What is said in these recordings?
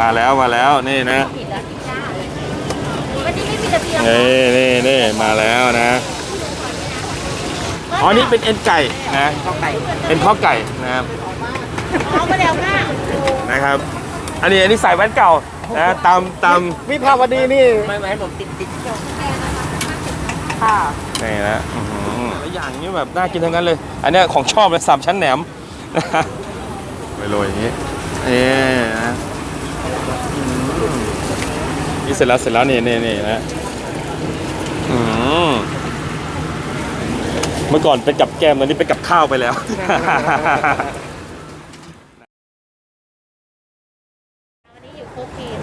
มาแล้วมาแล้วนี่นะผิดแล้วจ้าวันนี้ไม่มีระเบียงนี่นี่นี่มาแล้วนะอ๋อนี่เป็นเอ็นไก่นะข้าวไก่เอ็นข้อไก่นะครับเอามาแล้วค่ะนะครับ อันนี้อันนี้ใส่แว่นเก่านะตามตามวิภาวดีนี่ไม่ไม่ให้ผมติดติดค่ะนี่นะอื้อหือแต่ละอย่างนี้แบบน่ากินทั้งนั้นเลย อันเนี้ยของชอบเลยสามชั้นแหนมนะฮะไปโรยอย่างนี้นี่นะอืม นี่เสร็จแล้วเสร็จแล้วนี่นี่นี่นะอืมเมื่อก่อนเป็นกับแกล้มตอนนี้เป็นกับข้าวไปแล้ว วันนี้อยู่โคกีน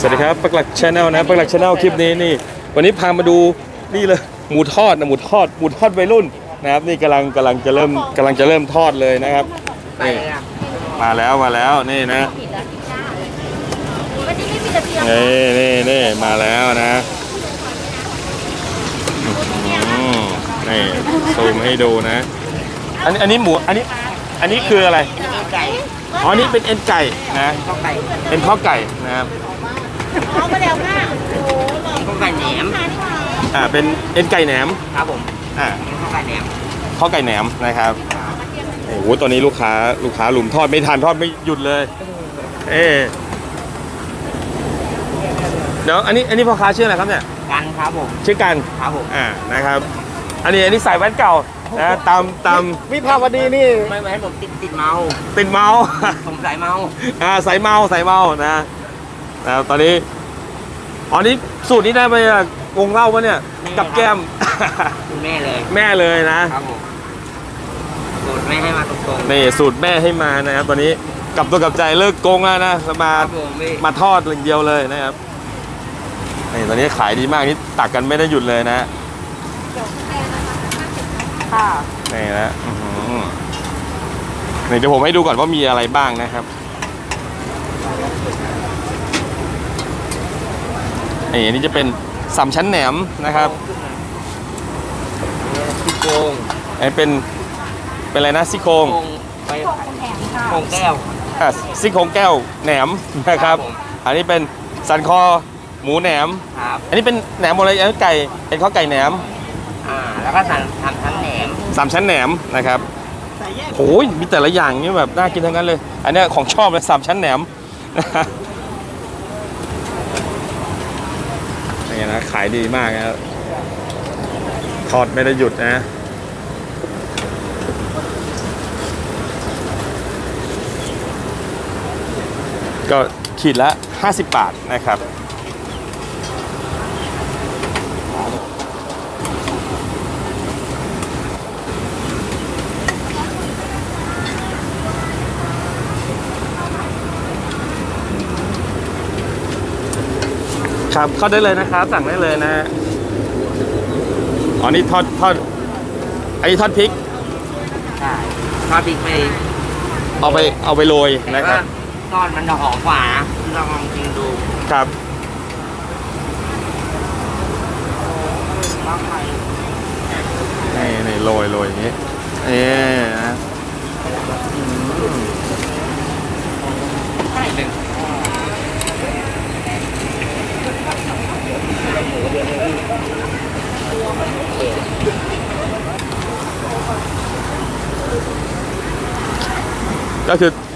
สวัสดีครับปักหลักชาแนลนะปักหลักชาแนลคลิปนี้นี่ วันนี้พามาดูนี่เลยหมูทอดนะหมูทอดหมูทอดวัยรุ่นนะครับนี่กำลังกำลังจะเริ่มกำลังจะเริ่มทอดเลยนะครับไปนี่เลยอะมาแล้วมาแล้วนี่นะผิดแล้วจ้าวั นนี้ไม่มีระเบียงนี่นี่นี่มาแล้วนะอืมนี่ซูมให้ดูนะ อันนี้อันนี้หมูอันนี้ อันนี้คืออะไรไก่อ๋อนี่เป็นเอ็นไก่นะ ข้าวไก่เอ็นข้อไก่นะครับเอามาแล้วค่ะโอ้โหหล่อข้าวไก่แหนมมานี่หว่าอ่าเป็นเอ็นไก่แหนมครับผมอ่าข้าวไก่แหนมข้อไก่แหนมนะครับโอ้โหตอนนี้ลูกค้าลูกค้าหลุมทอดไม่ทันทอดไม่หยุดเลย เอ๊ะเดี๋ยวอันนี้อันนี้พ่อค้าชื่ออะไรครับเนี่ยกันครับผมชื่อกันครับผมอ่านะครับ อันนี้อันนี้ใส่แว่นเก่านะตามตามวิภาวดีนี่ไม่ไม่ให้ผมติดติดเมาติดเมาผมสายเมาอ่าใส่เมาใส่เมานะนะครับตอนนี้อ๋อนี้สูตรนี้ได้มาจากวงเล่าปะเนี่ย กับแก้มคุณแม่เลย แม่เลยนะครับผมสูตรไม่ให้มาตรงๆนี่สูตรแม่ให้มานะครับตอนนี้กลับตัวกลับใจเลิกโกงแล้วนะมาครับผมพี่มาทอดอย่างเดียวเลยนะครับ นี่ตอนนี้ขายดีมากนี่ตักกันไม่ได้หยุดเลยนะค่ะนี่นะอื้อหือนี่เดี๋ยวผมให้ดูก่อนว่ามีอะไรบ้างนะครับนี่อันนี้จะเป็นสามชั้นแหนมนะครับซี่โครงอันนี้เป็นเป็นอะไรนะซี่โครงโครงไปโครงแก้ว อะซี่โครงแก้วแหนมนะครับ ครับผม อันนี้เป็นสันคอ หมูแหนม ครับอันนี้เป็นแหนมหมดเลยอันนี้ไก่เป็นข้อไก่แหนมอ่าแล้วก็สั่งทำทั้งแหนมสามชั้นแหนมนะครับโอ้ยมีแต่ละอย่างนี่แบบน่ากินทั้งนั้นเลย อันเนี้ยของชอบเลยสามชั้นแหนมนี่นะขายดีมากนะทอดไม่ได้หยุดนะ ก็ขีดละ 50 บาทนะครับ ครับ เข้าได้เลยนะครับ สั่งได้เลยนะอ๋อนี่ทอดทอดอันนี้ทอดพริก ใช่ทอดพริกไปเอาไปเอาไปโรยแต่นะครับ ทอดมันจะหอมกว่านะลองลองกินดู ครับ บ้างไหม นี่นี่โรยโรยอย่างนี้นี่นะ ใช่หนึ่ง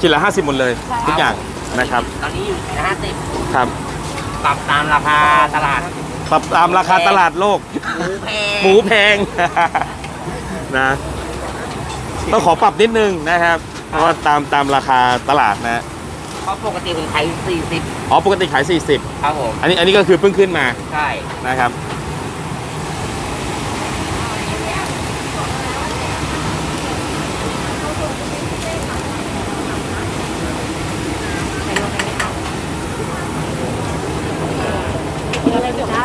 ก็คือกินละ 50 หมดเลยทุกอย่างนะครับตอนนี้อยู่ห้าสิบครับปรับตามราคาตลาดปรับตามราคาตลาดโลก หมูแพงหมูแพง นะต้องขอปรับนิดนึงนะครับ เพราะว่าตามตามราคาตลาดนะเพราะปกติผมขายสี่สิบอ๋อปกติขาย 40 ครับผม อันนี้อันนี้ก็คือเพิ่งขึ้นมาใช่นะครับ อะไรดีคะ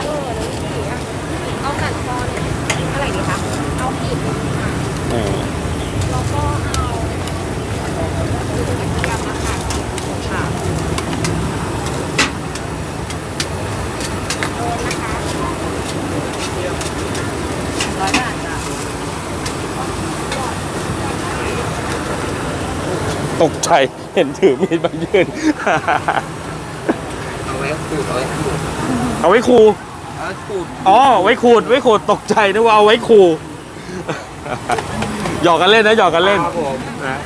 เอาสันคอเนี่ยเท่าไหร่ดีคะเอาขีดหนึ่งค่ะ เออ แล้วก็เอากระเทียมนะคะค่ะโอนนะคะร้อยบาทจ้ะ ต กใจเห็นถือมีดมายืน เอาไว้ขูดเอาไว้ขูดเอาไว้คูเอาไว้ขูดอ๋อไว้ขูดไว้ขูดตกใจนึกว่าเอาไว้คูหยอกกันเล่นนะหยอกกันเล่นครับผมนะ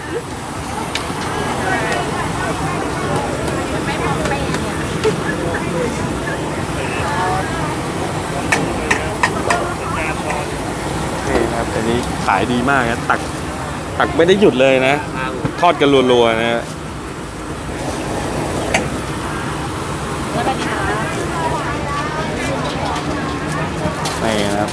นี่ครับอันนี้ขายดีมากนะตักตักไม่ได้หยุดเลยนะ ครับผม ทอดกันรัวๆนะนี่นะครับ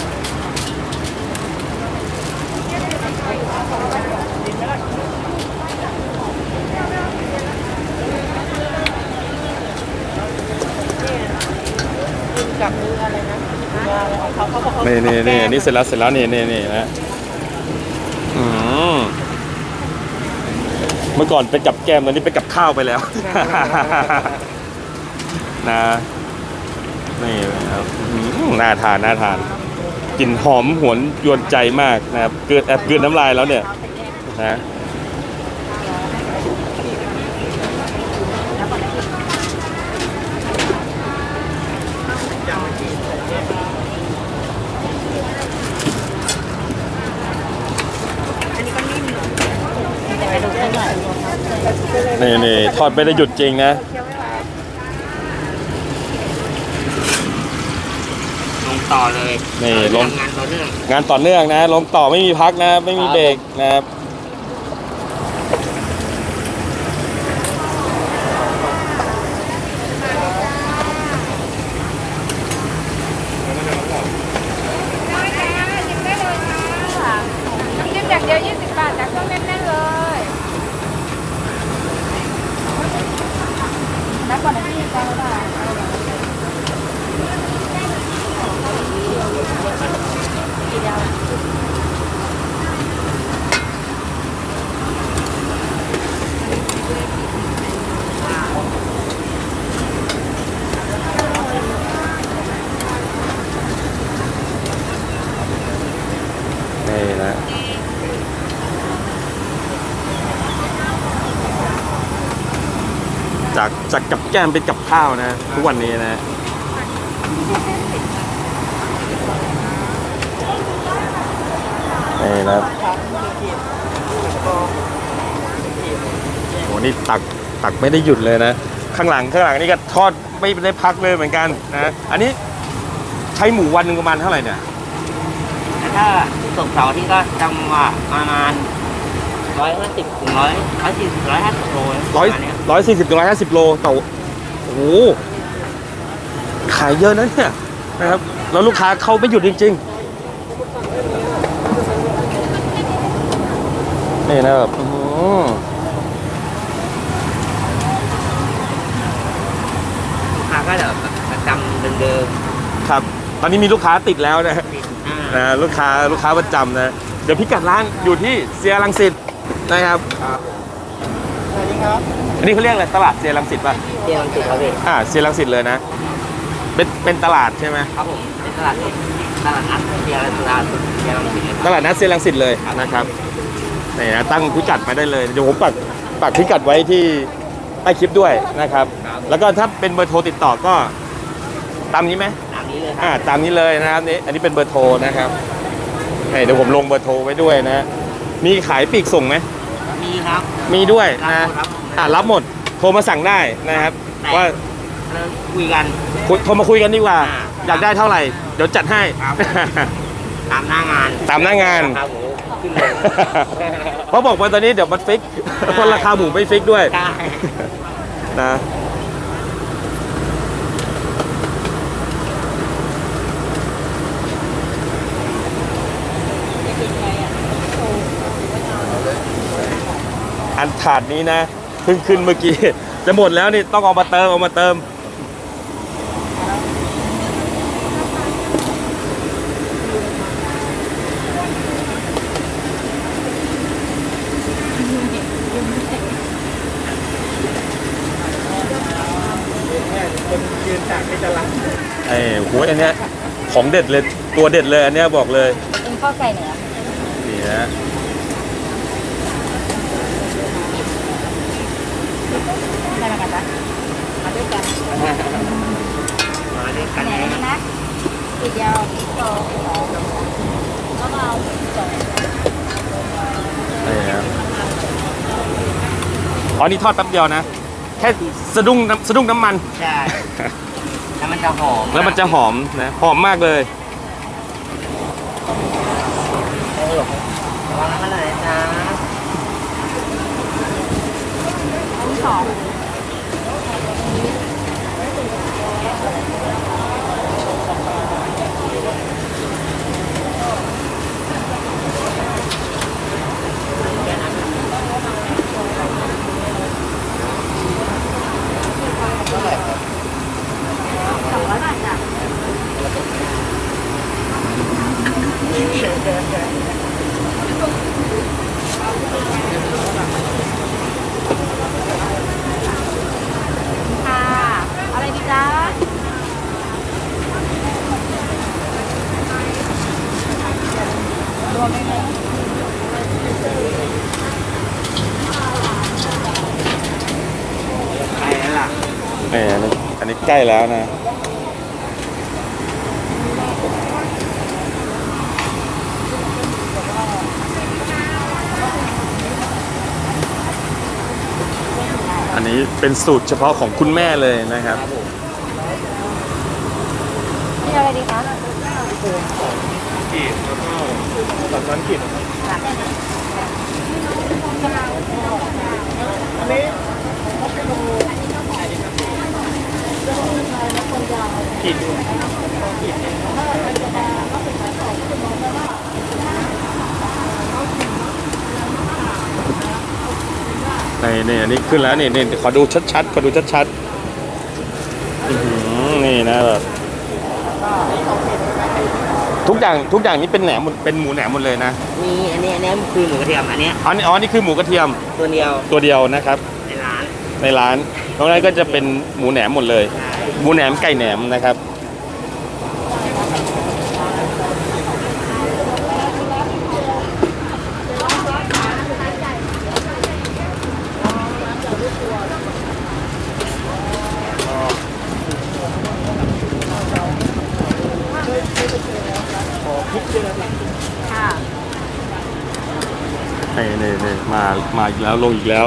กับมืออะไรนะอะไรของเขาเขาบอกเขานี่นี่นี่อันนี้เสร็จแล้วเสร็จแล้วนี่นี่นี่นะอืม เมื่อก่อนเป็นกับแกล้มตอนนี้เป็นกับข้าวไปแล้ว นะนี่นะครับอืมน่าทานน่าทานกลิ่นหอมหวนยวนใจมากนะครับเกิดแอบเกินน้ำลายแล้วเนี่ยนะ นี่นี่ทอดไม่ได้หยุดจริงนะลงต่อเลยนี่ลงทำงานต่อเนื่องงานต่อเนื่องนะ ลงต่อไม่มีพักนะ ไม่มีเบรกนะครับ ได้ค่ะจิ้มได้เลยค่ะน้ำจิ้มอย่างเดียว20 บาทแต่เครื่องแน่นๆเลยแล้วก่อนนะพี่ก็ได้ นี่นะ จากกับแก้มเป็นกับข้าวนะทุกวันนี้นะนี่นะโหนี่ตักตักไม่ได้หยุดเลยนะ ข้างหลังข้างหลังนี่ก็ทอดไม่ได้พักเลยเหมือนกันนะอันนี้ใช้หมูวันหนึ่งประมาณเท่าไหร่เนี่ยถ้าส่งเสาร์ที่ก็จำว่าประมาณ ร้อยห้าสิบถึงร้อยร้อยสี่สิบร้อยห้าสิบโลร้อยประมาณเนี้ร้อยสี่สิบถึงร้อยห้าสิบโลต่อโอ้โหขายเยอะนะเนี่ยนะครับ แล้วลูกค้าเขาไม่หยุดจริง ๆ นี่นะแบบอื้อหือลูกค้าก็แบบประจำเดิมครับ ตอนนี้มีลูกค้าติดแล้วนะๆติดอ่านะลูกค้าลูกค้าประจำนะ เดี๋ยวพิกัดร้านอยู่ที่เซียรังสิต นะครับสวัสดีครับ อันนี้เขาเรียกอะไรตลาดเซียรังสิตป่ะเดียวติดครับพี่อ่าเซียรังสิตเลยนะ เป็นเป็นตลาดใช่ไหมครับผมเป็นตลาดสดตลาดนัดเดียวตลาดสดเดียวติดเลยคตรับลาดนัดเซียรังสิตเลยนะครับนี่นะตั้งพิกัดมาได้เลยเดี๋ยวผมปักปักพิกัดไว้ที่ใต้คลิปด้วยนะครับ แล้วก็ถ้าเป็นเบอร์โทรติดต่อก็ตามนี้ไหมตามนี้เลยคอ่ารับตามนี้เลยนะครับนี่อันนี้เป็นเบอร์โทรนะครับนี่เดี๋ยวผมลงเบอร์โทรไว้ด้วยนะ มีขายปลีกส่งไหม มีครับมีด้วยรับนะหมดครับอ่ารับหมดโทรมาสั่งได้นะครับ แต่ว่าเริ่มคุยกัน คุยโทรมาคุยกันดีกว่า อ่าอยากได้เท่าไหร่ เดี๋ยวจัดให้ ครับ ตามหน้างานตามหน้างาน ครับผมขึ้นเลยเพราะบอกว่าตอนนี้เดี๋ยวมันฟิกเพราะราคาหมูไม่ฟิกด้วยใช่นะ อันถาดนี้นะเพิ่งขึ้นเมื่อกี้ จะหมดแล้วนี่ต้องเอามาเติมเอามาเติมไอ้โหอันเนี้ยของเด็ดเลยตัวเด็ดเลยอันเนี้ยบอกเลย เป็นข้าวไก่เหนือนี่นะ ด้วยกันมาด้วยกันแหนนะตัยาวสองแล้วก็เอาสองอ๋อนี่ทอดแป๊บเดียวนะ แค่สะดุ้งสะดุ้งน้ำมัน ใช่แล้วมันจะหอมแล้วมันจะหอมนะหอมมากเลยระวังกันหน่อยนะสอง นนี้ใกล้แล้วนะอันนี้เป็นสูตรเฉพาะของคุณแม่เลยนะครับมีอะไรดีคะกีดแล้วก็ตัดนั้นกีด กีดนี่นี่อันนี้ขึ้นแล้วนี่นี่ขอดูชัดๆขอดูชัดๆอื้อหือนี่นะแบบทุกอย่างทุกอย่างนี้เป็นแหนมหมดเป็นหมูแหนมหมดเลยนะ มีอันนี้อันนี้คือหมูกระเทียมอันเนี้ยอ๋อนี่อ๋อนี่คือหมูกระเทียมตัวเดียวตัวเดียวนะครับ ในร้านนร้านนอกนั้นก็จะเป็นหมูแหนมหมดเลย หมูแหนมไก่แหนมนะครับค่ะนี่นี่นี่มา มาอีกแล้วลงอีกแล้ว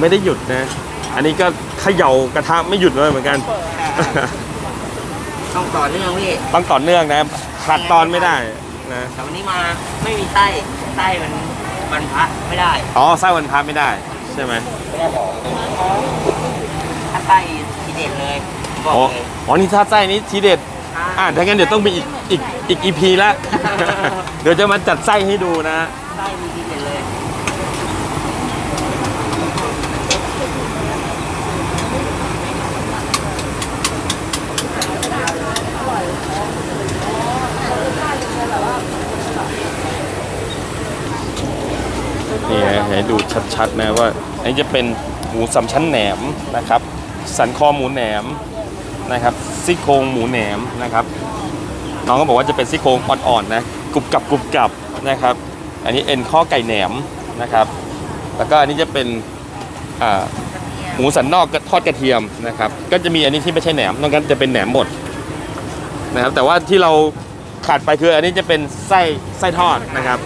ไม่ได้หยุดนะ อันนี้ก็เขย่ากระทะไม่หยุดเลยเหมือนกัน ต้องต่อเนื่องพี่ต้องต่อเนื่องนะขาดตอนไม่ได้นะแต่วันนี้มาไม่มีไส้ไส้มันมันพระไม่ได้ อ๋อไส้วันพาไม่ได้ ใช่ไหมไม่ได้หอมถ้าไส้ทีเด็ดเลยบอกอ๋อเลยอ๋อนี่ถ้าไส้นี้ทีเด็ดอ่าถ้างั้นเดี๋ยวต้องมีอีกอีกอีกอีพีละ เดี๋ยวจะมาจัดไส้ให้ดูนะไส้มีทีเด็ดเลย นี่นะ ให้ดูชัดๆนะว่าอันนี้จะเป็นหมูสามชั้นแหนมนะครับ สันคอหมูแหนมนะครับซี่โครงหมูแหนมนะครับ น้องก็บอกว่าจะเป็นซี่โครงอ่อนๆนะกรุบกรับกรุบกรับนะครับ อันนี้เอ็นข้อไก่แหนมนะครับ แล้วก็อันนี้จะเป็นหมูสันนอกทอดกระเทียมนะครับ ก็จะมีอันนี้ที่ไม่ใช่แหนมนอกนั้นจะเป็นแหนมหมดนะครับ แต่ว่าที่เราขาดไปคืออันนี้จะเป็นไส้ไส้ทอดนะครับ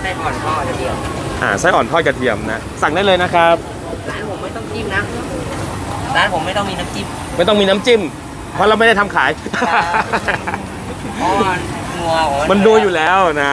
ไส้อ่อนทอดกระเทียม อ่าไส้อ่อนทอดกระเทียมนะ สั่งได้เลยนะครับ ร้านผมไม่ต้องจิ้มนะ ร้านผมไม่ต้องมีน้ำจิ้มไม่ต้องมีน้ำจิ้ม เพราะเราไม่ได้ทำขาย เพราะว่างัวของมันดูอยู่แล้วนะ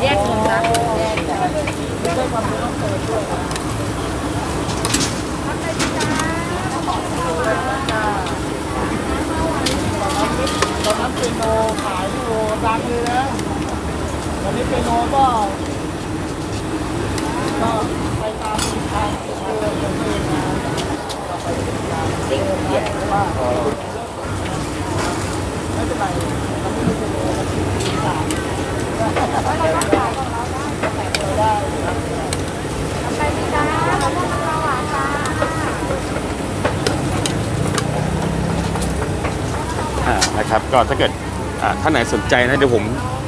แยกเงินนะ ตอนนั้นเป็นโนขายที่โนดังเลยนะตอนนี้เป็นโนก็ก็ไปตามทางเดินเดินเดินมา เด็กเหี้ย ว่าไม่เป็นไรเราไม่ได้เป็นโนเราที่ที่สามได้ ไปพี่จ้าเราต้องมาหวานค่ะ อ่า นะครับก็ถ้าเกิดอ่าท่านไหนสนใจนะเดี๋ยวผม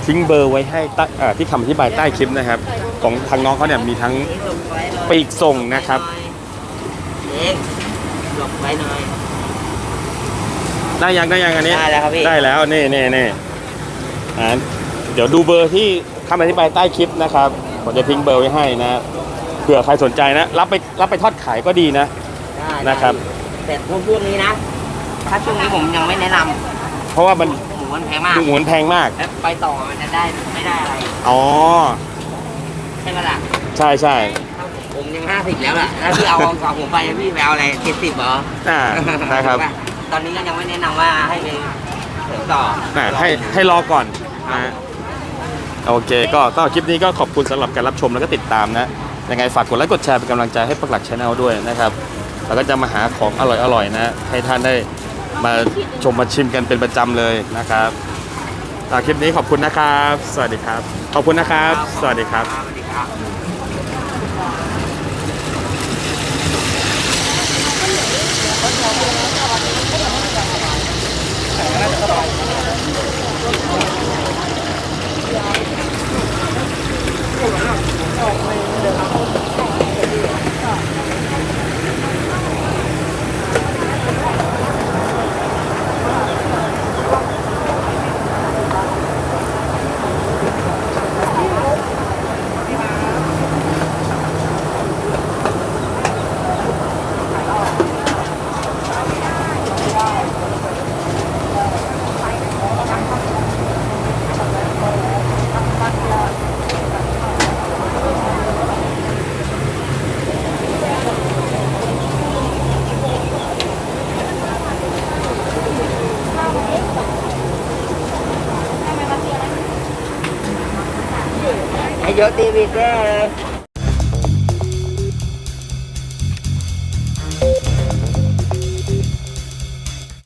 ทิ้งเบอร์ไว้ให้ใต้อ่าที่คำอธิบายใต้คลิปนะครับ ของทางน้องเขาเนี่ยมีทั้งนี่หลบไว้หน่อยปีกส่งนะครับเองหลบไว้หน่อยได้ยังได้ยังอันนี้ได้แล้วครับพี่ได้แล้วนี่นี่นี่อ่าเดี๋ยวดูเบอร์ที่คำอธิบายใต้คลิปนะครับผมจะทิ้งเบอร์ไว้ให้นะเผื่อใครสนใจนะ รับไปรับไปทอดขายก็ดีนะได้นะครับแต่ช่วงนี้นะ ถ้าช่วงนี้ผมยังไม่แนะนเพ ราะว่ามันำหมูมันแพงมากหมูมันแพงมาก แล้วไปต่อมันจะได้ไม่ได้อะไรอ๋อ ใช่ไหมล่ะใช่ใช่ผมยังห้าสิบแล้วล่ะแล้วพี่เอาของผมไปพี่ไปเอาอะไรเจ็ดสิบเหรออ่านะครับ ตอนนี้ก็ยังไม่แนะนำว่าให้ไปเสริมต่ออ่าให้ให้รอก่อนนะโอเค ก็ก็คลิปนี้ก็ขอบคุณสำหรับการรับชมแล้วก็ติดตามนะ ยังไงฝากกดไลค์กดแชร์เป็นกำลังใจให้ปักหลักชาแนลด้วยนะครับ แล้วก็จะมาหาของอร่อยๆนะ ให้ท่านได้ มาชมมาชิมกันเป็นประจำเลยนะครับอ่าคลิปนี้ขอบคุณนะครับ สวัสดีครับ ขอบคุณนะครับ สวัสดีครับสวัสดีครับไอโย ตีวีเต้เลย